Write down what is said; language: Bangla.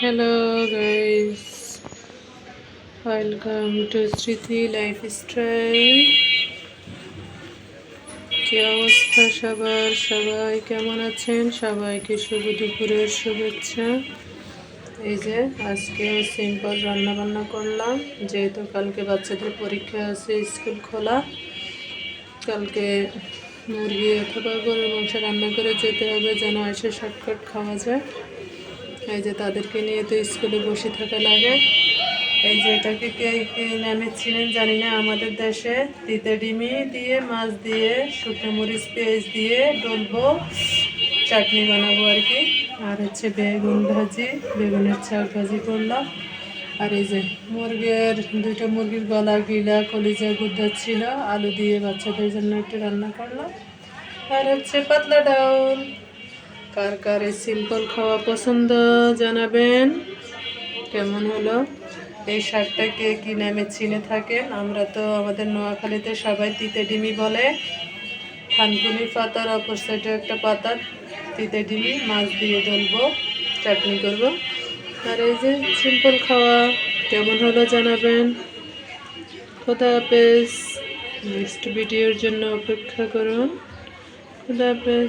Hello guys welcome to Smriti lifestyle কি অবস্থা সবার? সবাই কেমন আছেন? সবাইকে শুভ দুপুরের শুভেচ্ছা। এই যে, আজকে সিম্পল রান্না বান্না করলাম। যেহেতু কালকে বাচ্চাদের পরীক্ষা আছে, স্কুল খোলা। কালকে মুরগি অথবা গরুর মাংস রান্না করে যেতে হবে, যেন এসে শর্টকাট খাওয়া যায়। এই যে তাদেরকে নিয়ে তো স্কুলে বসে থাকা লাগে। এই যে এটাকে কে কে নামে ছিলেন জানি না, আমাদের দেশে। তিতে ডিমি দিয়ে, মাছ দিয়ে, শুকনো মরিচ, পেঁয়াজ দিয়ে, ডলবো, চাটনি বানাবো আর কি। আর হচ্ছে বেগুন ভাজি, বেগুনের শাক ভাজি করলাম। আর এই যে মুরগির, দুইটা মুরগির গলা গিলা কলিজা গুদ্দা ছিল, আলু দিয়ে বাচ্চাদের জন্য একটু রান্না করলাম। আর হচ্ছে পাতলা ডাউল। কার কার এই সিম্পল খাওয়া পছন্দ জানাবেন? কেমন হলো? এই শাকটাকে কি নামে চিনে থাকেন আমরা তো আমাদের নোয়াখালীতে সবাই তিতে ডিমি বলে। থানকুনি পাতার অপর সাইডে একটা পাতা, তিতে ডিমি মাছ দিয়ে ধরবো চাটনি করব। আর এই যে সিম্পল খাওয়া, কেমন হলো জানাবেন? খোদা হাফেজ। নেক্সট ভিডিওর জন্য অপেক্ষা করুন। খোদা হাফেজ।